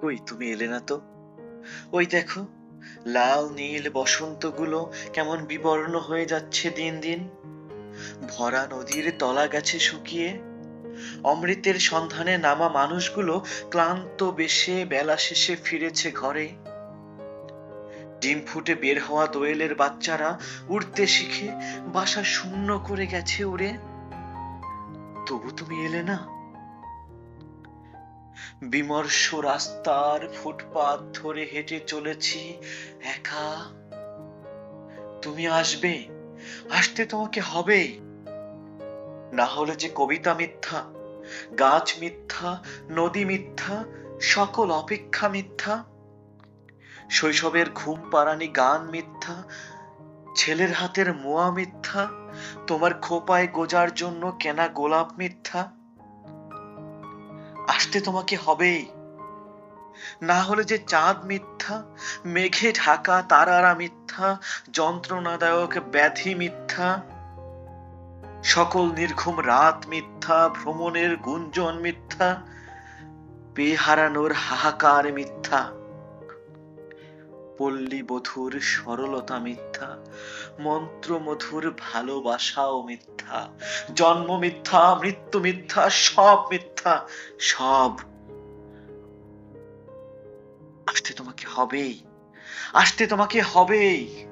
কই তুমি এলে না তো? ওই দেখো, লাল, নীল বসন্তগুলো কেমন বিবর্ণ হয়ে যাচ্ছে দিন দিন। ভরা নদীর তলা গেছে শুকিয়ে। অমৃতের সন্ধানে নামা মানুষগুলো ক্লান্ত বেশে বেলা শেষে ফিরেছে ঘরে। ডিম ফুটে বের হওয়া দোয়েলের বাচ্চারা উড়তে শিখে বাসা শূন্য করে গেছে উড়ে। তবু তুমি এলে না? বিমর্ষ রাস্তার ফুটপাত ধরে হেঁটে চলেছি। একা? তুমি আসবে? আসতে তোমাকে হবেই না হলে যে কবিতা মিথ্যা, গাছ মিথ্যা, নদী মিথ্যা, সকল অপেক্ষা মিথ্যা। শৈশবের ঘুম পাড়ানি গান মিথ্যা, ছেলের হাতের মোয়া মিথ্যা, তোমার খোপায় গোজার জন্য কেনা গোলাপ মিথ্যা। আসতে তোমাকে হবেই। না হলে যে চাঁদ মিথ্যা, মেঘে ঢাকা তারারা মিথ্যা, যন্ত্রণাদায়ক ব্যাধি মিথ্যা। সকল নির্ঘুম রাত মিথ্যা, ভ্রমণের গুঞ্জন মিথ্যা, বেহারানোর হাহাকার মিথ্যা। পল্লী বধুর সরলতা মিথ্যা, মন্ত্রমধুর ভালোবাসাও মিথ্যা, জন্ম মিথ্যা, মৃত্যু মিথ্যা, সব মিথ্যা, সব আসতে তোমাকে হবেই, আসতে তোমাকে হবেই।